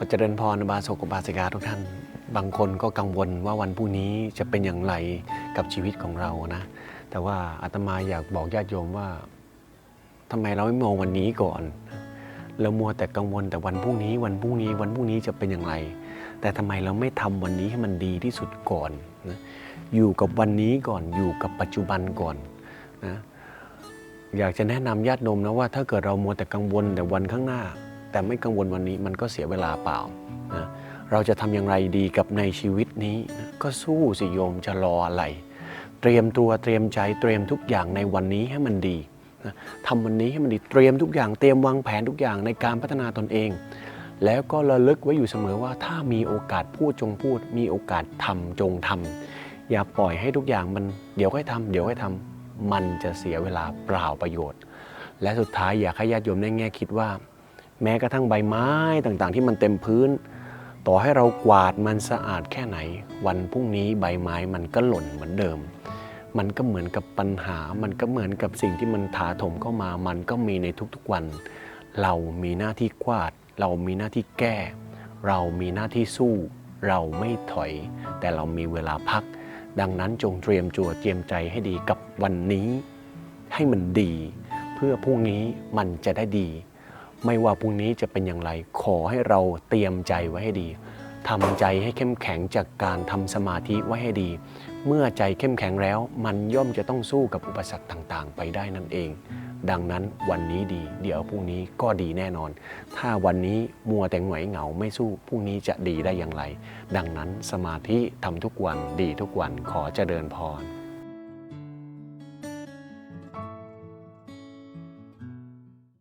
ก็เจริญพรบาสกบาสิกาทุกท่าน บางคนก็กังวลว่าวันพรุ่งนี้จะเป็นอย่างไรกับชีวิตของเรานะ แต่ว่าอาตมาอยากบอกญาติโยมว่าทำไมเราไม่มองวันนี้ก่อน เรามัวแต่กังวลแต่วันพรุ่งนี้ วันพรุ่งนี้ วันพรุ่งนี้จะเป็นอย่างไร แต่ทำไมเราไม่ทำวันนี้ให้มันดีที่สุดก่อนนะอยู่กับวันนี้ก่อน อยู่กับปัจจุบันก่อนนะ อยากจะแนะนำญาติโยมนะว่า ถ้าเกิดเรามัวแต่กังวลแต่วันข้างหน้า แต่ไม่กังวลวันนี้มันก็เสียเวลาเปล่านะเราจะทำอย่างไรดีกับในชีวิตนี้นะก็สู้สิโยมจะรออะไร เตรียมตัวเตรียมใจเตรียมทุกอย่างในวันนี้ให้มันดีนะทำวันนี้ให้มันดีเตรียมทุกอย่างเตรียมวางแผนทุกอย่างในการพัฒนาตนเอง แล้วก็ระลึกไว้อยู่เสมอว่าถ้ามีโอกาสพูดจงพูด มีโอกาสทำจงทำอย่าปล่อยให้ทุกอย่างมันเดี๋ยวค่อยทำเดี๋ยวค่อยทำมันจะเสียเวลาเปล่าประโยชน์ และสุดท้ายอยากให้ญาติโยมได้แง่คิดว่า แม้กระทั่งใบไม้ต่างๆ ที่มันเต็มพื้น ต่อให้เรากวาดมันสะอาดแค่ไหน วันพรุ่งนี้ใบไม้มันก็หล่นเหมือนเดิม มันก็เหมือนกับปัญหา มันก็เหมือนกับสิ่งที่มันถาโถมเข้ามา มันก็มีในทุกๆวัน เรามีหน้าที่กวาด เรามีหน้าที่แก้ เรามีหน้าที่สู้ เราไม่ถอย แต่เรามีเวลาพัก ดังนั้นจงเตรียมจัวเตรียมใจให้ดีกับวันนี้ ให้มันดี เพื่อพรุ่งนี้มันจะได้ดี ไม่ว่าพรุ่งนี้จะเป็นอย่างไร ขอให้เราเตรียมใจไว้ให้ดีทำใจให้เข้มแข็งจากการทำสมาธิไว้ให้ดี เมื่อใจเข้มแข็งแล้ว มันย่อมจะต้องสู้กับอุปสรรคต่างๆ ไปได้นั่นเอง ดังนั้นวันนี้ดี เดี๋ยวพรุ่งนี้ก็ดีแน่นอน ถ้าวันนี้มัวแต่หงอยเหงาไม่สู้พรุ่งนี้จะดีได้อย่างไร ดังนั้นสมาธิทำทุกวันดีทุกวันขอเจริญพร